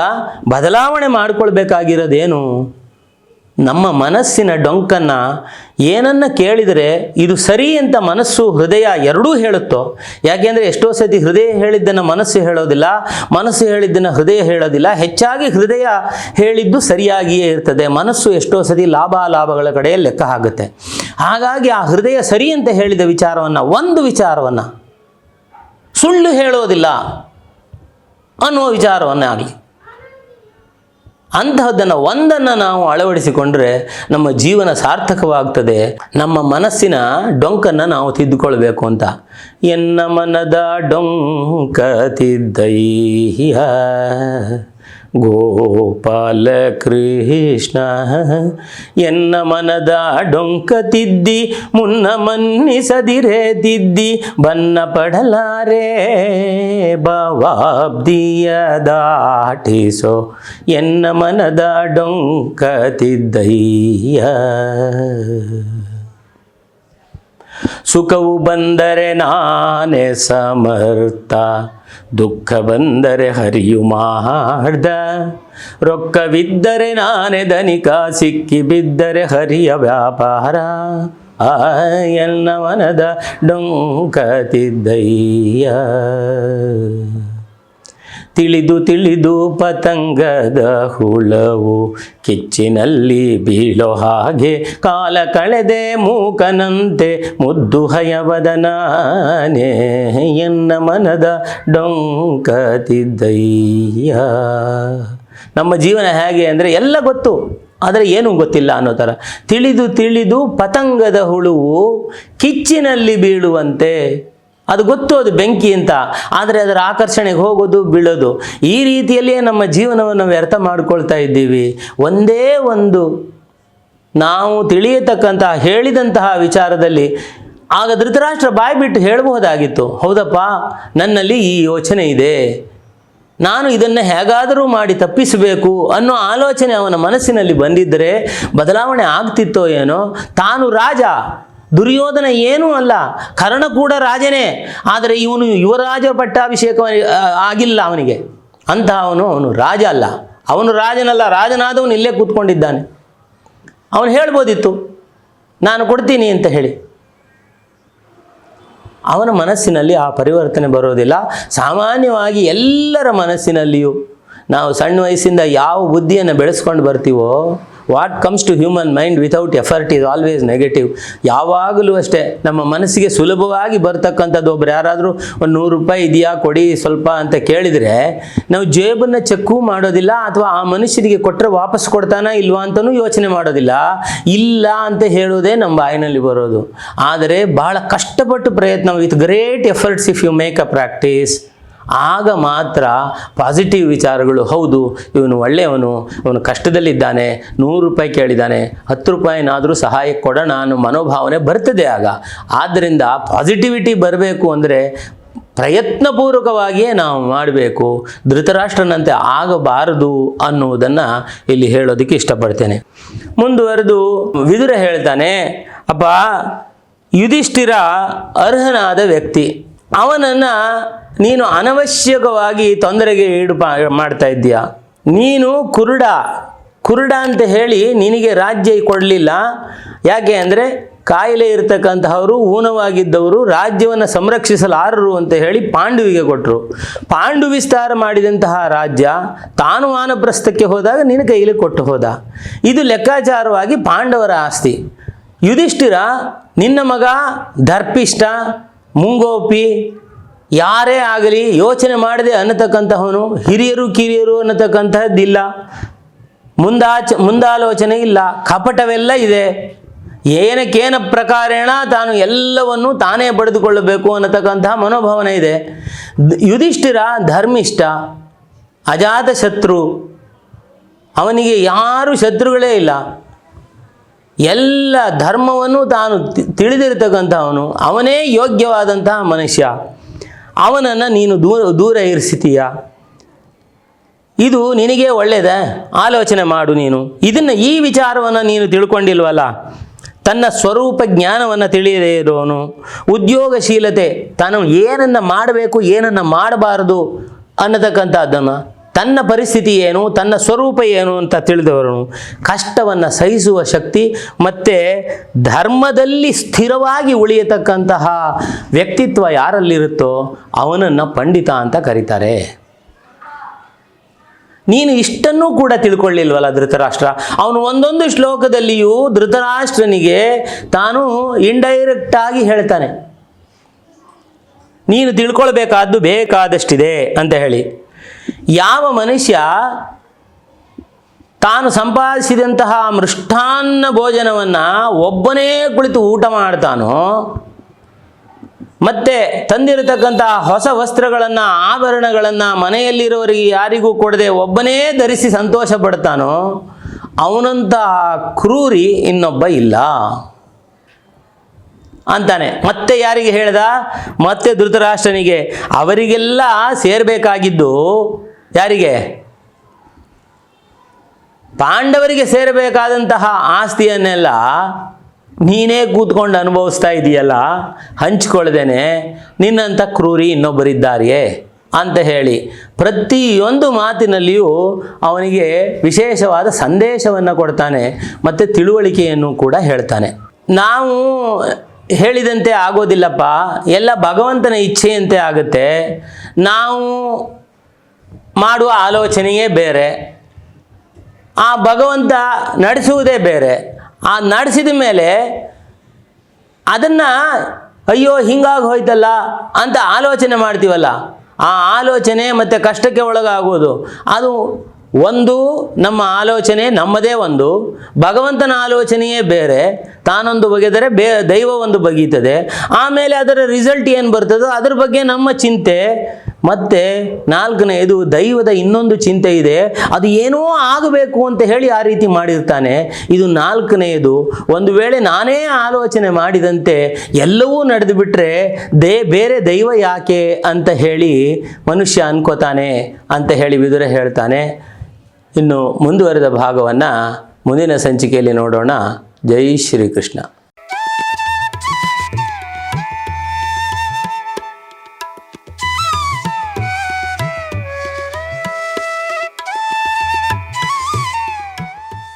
ಬದಲಾವಣೆ ಮಾಡಿಕೊಳ್ಬೇಕಾಗಿರೋದೇನು? ನಮ್ಮ ಮನಸ್ಸಿನ ಡೊಂಕನ್ನು ಏನನ್ನ ಕೇಳಿದರೆ ಇದು ಸರಿ ಅಂತ ಮನಸ್ಸು, ಹೃದಯ ಎರಡೂ ಹೇಳುತ್ತೋ? ಯಾಕೆಂದರೆ ಎಷ್ಟೋ ಸತಿ ಹೃದಯ ಹೇಳಿದ್ದನ್ನು ಮನಸ್ಸು ಹೇಳೋದಿಲ್ಲ, ಮನಸ್ಸು ಹೇಳಿದ್ದನ್ನು ಹೃದಯ ಹೇಳೋದಿಲ್ಲ, ಹೆಚ್ಚಾಗಿ ಹೃದಯ ಹೇಳಿದ್ದು ಸರಿಯಾಗಿಯೇ ಇರ್ತದೆ. ಮನಸ್ಸು ಎಷ್ಟೋ ಸತಿ ಲಾಭ ಲಾಭಗಳ ಕಡೆ ಲೆಕ್ಕ ಆಗುತ್ತೆ ಹಾಗಾಗಿ ಆ ಹೃದಯ ಸರಿ ಅಂತ ಹೇಳಿದ ವಿಚಾರವನ್ನು, ಒಂದು ವಿಚಾರವನ್ನು ಸುಳ್ಳು ಹೇಳೋದಿಲ್ಲ ಅನ್ನುವ ವಿಚಾರವನ್ನಾಗಲಿ. ಅಂತಹದ್ದನ್ನು ಒಂದನ್ನು ನಾವು ಅಳವಡಿಸಿಕೊಂಡ್ರೆ ನಮ್ಮ ಜೀವನ ಸಾರ್ಥಕವಾಗ್ತದೆ. ನಮ್ಮ ಮನಸ್ಸಿನ ಡೊಂಕನ್ನು ನಾವು ತಿದ್ದುಕೊಳ್ಬೇಕು ಅಂತ. ಎನ್ನ ಮನದ ಡೊಂಕ ತಿದ್ದಯ್ಯ ಗೋಪಾಲ ಕೃಷ್ಣ, ಎನ್ನ ಮನದ ಡೊಂಕ ತಿದ್ದಿ, ಮುನ್ನ ಮನ್ನಿಸದಿರೆ ತಿದ್ದಿ, ಬನ್ನ ಪಡಲಾರೆ ಭವಾಬ್ದಿಯ ದಾಟಿಸೋ, ಎನ್ನ ಮನದ ಡೊಂಕ ತಿದ್ದಯ್ಯ. ಸುಖವು ಬಂದರೆ ನಾನೇ ಸಮರ್ಥ. ದುಃಖ ಬಂದರೆ ಹರಿಯು ಮಾಡ್ದ ರೊಕ್ಕವಿದ್ದರೆ ನಾನೇ ಧನಿಕ ಸಿಕ್ಕಿ ಬಿದ್ದರೆ ಹರಿಯ ವ್ಯಾಪಾರ ಆ ಎನ್ನ ಮನದ ಡೊಂಕತಿದ್ದಯ್ಯ ತಿಳಿದು ತಿಳಿದು ಪತಂಗದ ಹುಳವು ಕಿಚ್ಚಿನಲ್ಲಿ ಬೀಳೋ ಹಾಗೆ ಕಾಲ ಕಳೆದೆ ಮೂಕನಂತೆ ಮುದ್ದು ಹಯವದನಾನೇ ಎನ್ನ ಮನದ ಡೊಂಕತಿದ್ದಯ್ಯ. ನಮ್ಮ ಜೀವನ ಹೇಗೆ ಅಂದರೆ ಎಲ್ಲ ಗೊತ್ತು, ಆದರೆ ಏನೂ ಗೊತ್ತಿಲ್ಲ ಅನ್ನೋ ಥರ. ತಿಳಿದು ತಿಳಿದು ಪತಂಗದ ಹುಳುವು ಕಿಚ್ಚಿನಲ್ಲಿ ಬೀಳುವಂತೆ ಅದು ಗೊತ್ತು, ಅದು ಬೆಂಕಿ ಅಂತ. ಆದರೆ ಅದರ ಆಕರ್ಷಣೆಗೆ ಹೋಗೋದು, ಬೀಳೋದು. ಈ ರೀತಿಯಲ್ಲಿಯೇ ನಮ್ಮ ಜೀವನವನ್ನು ವ್ಯರ್ಥ ಮಾಡಿಕೊಳ್ತಾ ಇದ್ದೀವಿ. ಒಂದೇ ಒಂದು ನಾವು ತಿಳಿಯತಕ್ಕಂತಹ, ಹೇಳಿದಂತಹ ವಿಚಾರದಲ್ಲಿ ಆಗ ಧೃತರಾಷ್ಟ್ರ ಬಾಯಿ ಬಿಟ್ಟು ಹೇಳಬಹುದಾಗಿತ್ತು. ಹೌದಪ್ಪ, ನನ್ನಲ್ಲಿ ಈ ಯೋಚನೆ ಇದೆ. ನಾನು ಇದನ್ನು ಹೇಗಾದರೂ ಮಾಡಿ ತಪ್ಪಿಸಬೇಕು ಅನ್ನೋ ಆಲೋಚನೆ ಅವನ ಮನಸ್ಸಿನಲ್ಲಿ ಬಂದಿದ್ದರೆ ಬದಲಾವಣೆ ಆಗ್ತಿತ್ತೋ ಏನೋ? ತಾನು ರಾಜ. ದುರ್ಯೋಧನ ಏನೂ ಅಲ್ಲ. ಕರ್ಣ ಕೂಡ ರಾಜನೇ. ಆದರೆ ಇವನು ಯುವರಾಜ ಪಟ್ಟಾಭಿಷೇಕ ಆಗಿಲ್ಲ ಅವನಿಗೆ. ಅಂತಹ ಅವನು ಅವನು ರಾಜ ಅಲ್ಲ. ಅವನು ರಾಜನಲ್ಲ, ರಾಜನಾದವನು ಇಲ್ಲೇ ಕೂತ್ಕೊಂಡಿದ್ದಾನೆ. ಅವನು ಹೇಳ್ಬೋದಿತ್ತು, ನಾನು ಕೊಡ್ತೀನಿ ಅಂತ ಹೇಳಿ. ಅವನ ಮನಸ್ಸಿನಲ್ಲಿ ಆ ಪರಿವರ್ತನೆ ಬರೋದಿಲ್ಲ. ಸಾಮಾನ್ಯವಾಗಿ ಎಲ್ಲರ ಮನಸ್ಸಿನಲ್ಲಿಯೂ ನಾವು ಸಣ್ಣ ವಯಸ್ಸಿಂದ ಯಾವ ಬುದ್ಧಿಯನ್ನು ಬೆಳೆಸ್ಕೊಂಡು ಬರ್ತೀವೋ what comes to human mind without effort is always negative ಯಾವಾಗಲೂ ಅಷ್ಟೇ, ನಮ್ಮ ಮನಸ್ಸಿಗೆ ಸುಲಭವಾಗಿ ಬರ್ತಕ್ಕಂಥದ್ದು ಒಬ್ರು ಯಾರಾದರೂ ಒಂದು ನೂರು ರೂಪಾಯಿ ಇದೆಯಾ, ಕೊಡಿ ಸ್ವಲ್ಪ ಅಂತ ಕೇಳಿದರೆ, ನಾವು ಜೇಬನ್ನು ಚೆಕ್ಕು ಮಾಡೋದಿಲ್ಲ ಅಥವಾ ಆ ಮನುಷ್ಯನಿಗೆ ಕೊಟ್ಟರೆ ವಾಪಸ್ ಕೊಡ್ತಾನಾ ಇಲ್ವಾ ಅಂತಲೂ ಯೋಚನೆ ಮಾಡೋದಿಲ್ಲ. ಇಲ್ಲ ಅಂತ ಹೇಳೋದೇ ನಮ್ಮ ಬಾಯಿನಲ್ಲಿ ಬರೋದು. ಆದರೆ ಬಹಳ ಕಷ್ಟಪಟ್ಟು ಪ್ರಯತ್ನ with great efforts if you make a practice ಆಗ ಮಾತ್ರ ಪಾಸಿಟಿವ್ ವಿಚಾರಗಳು, ಹೌದು, ಇವನು ಒಳ್ಳೆಯವನು ಅವನು ಕಷ್ಟದಲ್ಲಿದ್ದಾನೆ, ನೂರು ರೂಪಾಯಿ ಕೇಳಿದ್ದಾನೆ ಹತ್ತು ರೂಪಾಯಿನಾದರೂ ಸಹಾಯ ಕೊಡೋಣ ಅನ್ನೋ ಮನೋಭಾವನೆ ಬರ್ತದೆ ಆಗ. ಆದ್ದರಿಂದ ಪಾಸಿಟಿವಿಟಿ ಬರಬೇಕು ಅಂದರೆ ಪ್ರಯತ್ನಪೂರ್ವಕವಾಗಿಯೇ ನಾವು ಮಾಡಬೇಕು, ಧೃತರಾಷ್ಟ್ರನಂತೆ ಆಗಬಾರದು ಅನ್ನುವುದನ್ನು ಇಲ್ಲಿ ಹೇಳೋದಕ್ಕೆ ಇಷ್ಟಪಡ್ತೇನೆ. ಮುಂದುವರೆದು ವಿದುರ ಹೇಳ್ತಾನೆ ಅಪ್ಪ ಯುಧಿಷ್ಠಿರ ಅರ್ಹನಾದ ವ್ಯಕ್ತಿ ಅವನನ್ನು ನೀನು ಅನವಶ್ಯಕವಾಗಿ ತೊಂದರೆಗೆ ಈಡು ಮಾಡ್ತಾ ಇದ್ದೀಯ? ನೀನು ಕುರುಡ. ಕುರುಡ ಅಂತ ಹೇಳಿ ನಿನಗೆ ರಾಜ್ಯ ಕೊಡಲಿಲ್ಲ. ಯಾಕೆ ಅಂದರೆ ಕಾಯಿಲೆ ಇರತಕ್ಕಂತಹವರು ಊನವಾಗಿದ್ದವರು ರಾಜ್ಯವನ್ನು ಸಂರಕ್ಷಿಸಲಾರರು ಅಂತ ಹೇಳಿ ಪಾಂಡುವಿಗೆ ಕೊಟ್ಟರು ಪಾಂಡು ವಿಸ್ತಾರ ಮಾಡಿದಂತಹ ರಾಜ್ಯ ತಾನು ವಾನಪ್ರಸ್ಥಕ್ಕೆ ಹೋದಾಗ ನಿನ್ನ ಕೈಲಿ ಕೊಟ್ಟು ಹೋದ. ಇದು ಲೆಕ್ಕಾಚಾರವಾಗಿ ಪಾಂಡವರ ಆಸ್ತಿ. ಯುಧಿಷ್ಠಿರ, ನಿನ್ನ ಮಗ ದರ್ಪಿಷ್ಟ ಮುಂಗೋಪಿ ಯಾರೇ ಆಗಲಿ ಯೋಚನೆ ಮಾಡದೆ ಅನ್ನತಕ್ಕಂತಹವನು ಹಿರಿಯರು ಕಿರಿಯರು ಅನ್ನತಕ್ಕಂತಹದ್ದಿಲ್ಲ. ಮುಂದಾಚ ಮುಂದಾಲೋಚನೆ ಇಲ್ಲ. ಕಪಟವೆಲ್ಲ ಇದೆ. ಏನಕ್ಕೇನ ಪ್ರಕಾರೇಣ ತಾನು ಎಲ್ಲವನ್ನು ತಾನೇ ಪಡೆದುಕೊಳ್ಳಬೇಕು ಅನ್ನತಕ್ಕಂತಹ ಮನೋಭಾವನೆ ಇದೆ. ಯುಧಿಷ್ಠಿರ ಧರ್ಮಿಷ್ಠ ಅಜಾತ ಶತ್ರು ಅವನಿಗೆ ಯಾರು ಶತ್ರುಗಳೇ ಇಲ್ಲ. ಎಲ್ಲ ಧರ್ಮವನ್ನು ತಾನು ತಿಳಿದಿರತಕ್ಕಂಥವನು. ಅವನೇ ಯೋಗ್ಯವಾದಂತಹ ಮನುಷ್ಯ. ಅವನನ್ನು ನೀನು ದೂರ ದೂರ ಇರಿಸಿತೀಯ. ಇದು ನಿನಗೆ ಒಳ್ಳೆಯದೇ ಆಲೋಚನೆ ಮಾಡು ನೀನು. ಇದನ್ನು ಈ ವಿಚಾರವನ್ನು ನೀನು ತಿಳ್ಕೊಂಡಿಲ್ವಲ್ಲ? ತನ್ನ ಸ್ವರೂಪ ಜ್ಞಾನವನ್ನು ತಿಳಿಯದೇ ಇರೋನು ಉದ್ಯೋಗಶೀಲತೆ, ತಾನು ಏನನ್ನು ಮಾಡಬೇಕು, ಏನನ್ನು ಮಾಡಬಾರದು ಅನ್ನತಕ್ಕಂಥದ್ದನ್ನು. ತನ್ನ ಪರಿಸ್ಥಿತಿ ಏನು, ತನ್ನ ಸ್ವರೂಪ ಏನು ಅಂತ ತಿಳಿದವನು. ಕಷ್ಟವನ್ನು ಸಹಿಸುವ ಶಕ್ತಿ ಮತ್ತು ಧರ್ಮದಲ್ಲಿ ಸ್ಥಿರವಾಗಿ ಉಳಿಯತಕ್ಕಂತಹ ವ್ಯಕ್ತಿತ್ವ ಯಾರಲ್ಲಿರುತ್ತೋ ಅವನನ್ನು ಪಂಡಿತ ಅಂತ ಕರೀತಾರೆ. ನೀನು ಇಷ್ಟನ್ನೂ ಕೂಡ ತಿಳ್ಕೊಳ್ಳಿಲ್ವಲ್ಲ ಧೃತರಾಷ್ಟ್ರ? ಅವನು ಒಂದೊಂದು ಶ್ಲೋಕದಲ್ಲಿಯೂ ಧೃತರಾಷ್ಟ್ರನಿಗೆ ತಾನು ಇಂಡೈರೆಕ್ಟ್ ಆಗಿ ಹೇಳ್ತಾನೆ. ನೀನು ತಿಳ್ಕೊಳ್ಬೇಕಾದ್ದು ಬೇಕಾದಷ್ಟಿದೆ ಅಂತ ಹೇಳಿ. ಯಾವ ಮನುಷ್ಯ ತಾನು ಸಂಪಾದಿಸಿದಂತಹ ಮೃಷ್ಟಾನ್ನ ಭೋಜನವನ್ನು ಒಬ್ಬನೇ ಕುಳಿತು ಊಟ ಮಾಡ್ತಾನೋ, ಮತ್ತೆ ತಂದಿರತಕ್ಕಂಥ ಹೊಸ ವಸ್ತ್ರಗಳನ್ನು, ಆಭರಣಗಳನ್ನು ಮನೆಯಲ್ಲಿರೋರಿಗೆ ಯಾರಿಗೂ ಕೊಡದೆ ಒಬ್ಬನೇ ಧರಿಸಿ ಸಂತೋಷ ಪಡ್ತಾನೋ ಅವನಂತಹ ಕ್ರೂರಿ ಇನ್ನೊಬ್ಬ ಇಲ್ಲ ಅಂತಾನೆ. ಮತ್ತೆ ಯಾರಿಗೆ ಹೇಳ್ದ? ಮತ್ತೆ ಧೃತರಾಷ್ಟ್ರನಿಗೆ. ಅವರಿಗೆಲ್ಲ ಸೇರಬೇಕಾಗಿದ್ದು ಯಾರಿಗೆ? ಪಾಂಡವರಿಗೆ ಸೇರಬೇಕಾದಂತಹ ಆಸ್ತಿಯನ್ನೆಲ್ಲ ನೀನೇ ಕೂತ್ಕೊಂಡು ಅನುಭವಿಸ್ತಾ ಇದೆಯಲ್ಲ ಹಂಚ್ಕೊಳ್ದೇನೆ ನಿನ್ನಂಥ ಕ್ರೂರಿ ಇನ್ನೊಬ್ಬರಿದ್ದಾರೆಯೇ ಅಂತ ಹೇಳಿ ಪ್ರತಿಯೊಂದು ಮಾತಿನಲ್ಲಿಯೂ ಅವನಿಗೆ ವಿಶೇಷವಾದ ಸಂದೇಶವನ್ನು ಕೊಡ್ತಾನೆ ಮತ್ತು ತಿಳುವಳಿಕೆಯನ್ನು ಕೂಡ ಹೇಳ್ತಾನೆ. ನಾವು ಹೇಳಿದಂತೆ ಆಗೋದಿಲ್ಲಪ್ಪ, ಎಲ್ಲ ಭಗವಂತನ ಇಚ್ಛೆಯಂತೆ ಆಗುತ್ತೆ. ನಾವು ಮಾಡುವ ಆಲೋಚನೆಯೇ ಬೇರೆ. ಆ ಭಗವಂತ ನಡೆಸುವುದೇ ಬೇರೆ. ಆ ನಡೆಸಿದ ಮೇಲೆ ಅದನ್ನು, ಅಯ್ಯೋ, ಹಿಂಗಾಗಿ ಹೋಯ್ತಲ್ಲ ಅಂತ ಆಲೋಚನೆ ಮಾಡ್ತೀವಲ್ಲ. ಆ ಆಲೋಚನೆ ಮತ್ತು ಕಷ್ಟಕ್ಕೆ ಒಳಗಾಗುವುದು. ಅದು ಒಂದು, ನಮ್ಮ ಆಲೋಚನೆ ನಮ್ಮದೇ ಒಂದು. ಭಗವಂತನ ಆಲೋಚನೆಯೇ ಬೇರೆ. ತಾನೊಂದು ಬಗೆದರೆ ಬೇ ದೈವ ಒಂದು ಬಗೀತದೆ ಆಮೇಲೆ ಅದರ ರಿಸಲ್ಟ್ ಏನು ಬರ್ತದೋ ಅದ್ರ ಬಗ್ಗೆ ನಮ್ಮ ಚಿಂತೆ. ಮತ್ತು ನಾಲ್ಕನೆಯದು ದೈವದ ಇನ್ನೊಂದು ಚಿಂತೆ ಇದೆ. ಅದು ಏನೋ ಆಗಬೇಕು ಅಂತ ಹೇಳಿ ಆ ರೀತಿ ಮಾಡಿರ್ತಾನೆ. ಇದು ನಾಲ್ಕನೆಯದು ಒಂದು ವೇಳೆ ನಾನೇ ಆಲೋಚನೆ ಮಾಡಿದಂತೆ ಎಲ್ಲವೂ ನಡೆದು ಬಿಟ್ಟರೆ ದೇ, ಬೇರೆ ದೈವ ಯಾಕೆ ಅಂತ ಹೇಳಿ ಮನುಷ್ಯ ಅನ್ಕೋತಾನೆ ಅಂತ ಹೇಳಿ ವಿದುರ ಹೇಳ್ತಾನೆ. ಇನ್ನು ಮುಂದುವರೆದ ಭಾಗವನ್ನು ಮುಂದಿನ ಸಂಚಿಕೆಯಲ್ಲಿ ನೋಡೋಣ. ಜೈ ಶ್ರೀಕೃಷ್ಣ.